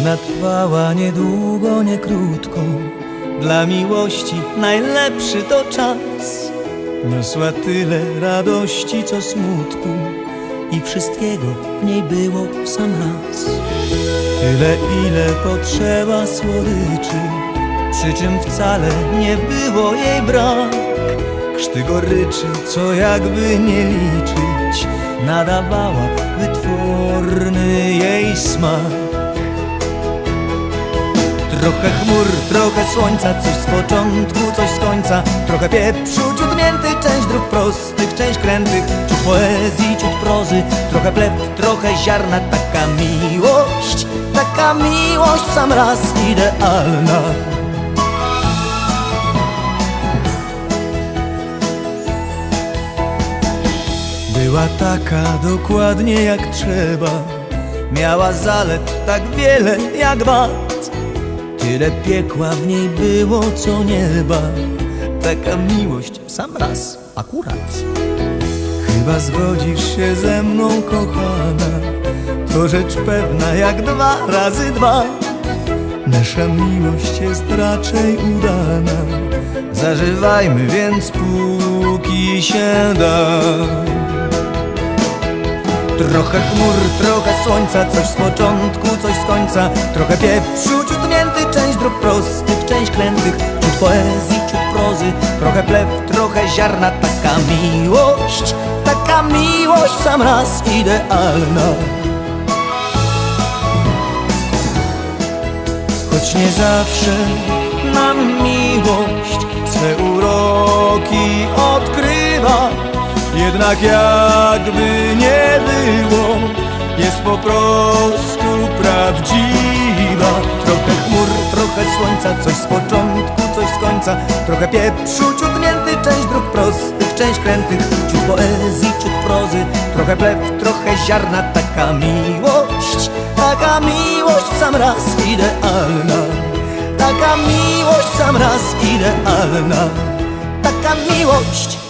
Ona trwała niedługo, nie krótko Dla miłości najlepszy to czas. Niosła tyle radości, co smutku. I wszystkiego w niej było w sam raz. Tyle, ile potrzeba słodyczy. Przy czym wcale nie było jej brak. Krzty goryczy, co jakby nie liczyć Nadawała wytworny jej smak Trochę chmur, trochę słońca, coś z początku, coś z końca. Trochę pieprzu, ciut mięty, część dróg prostych, część krętych Ciut poezji, ciut prozy, trochę pleb, trochę ziarna Taka miłość, taka miłość. Sam raz idealna. Była taka dokładnie jak trzeba. Miała zalet tak wiele jak wad Tyle piekła w niej było co nieba. Taka miłość w sam raz akurat. Chyba zgodzisz się ze mną kochana. To rzecz pewna jak dwa razy dwa. Nasza miłość jest raczej udana. Zażywajmy więc póki się da. Trochę chmur, trochę słońca, coś z początku, coś z końca. Trochę pieprzu, ciut mięty, część dróg prostych, część krętych Ciut poezji, ciut prozy, trochę plew, trochę ziarna Taka miłość, taka miłość sam raz idealna. Choć nie zawsze nam miłość swe uroki odkrywa Jednak jakby nie było, jest po prostu prawdziwa. Trochę chmur, trochę słońca, coś z początku, coś z końca. Trochę pieprzu, ciut mięty, część dróg prostych, część krętych Ciut poezji, ciut prozy, trochę plew, trochę ziarna Taka miłość, taka miłość w sam raz idealna. Taka miłość w sam raz idealna. Taka miłość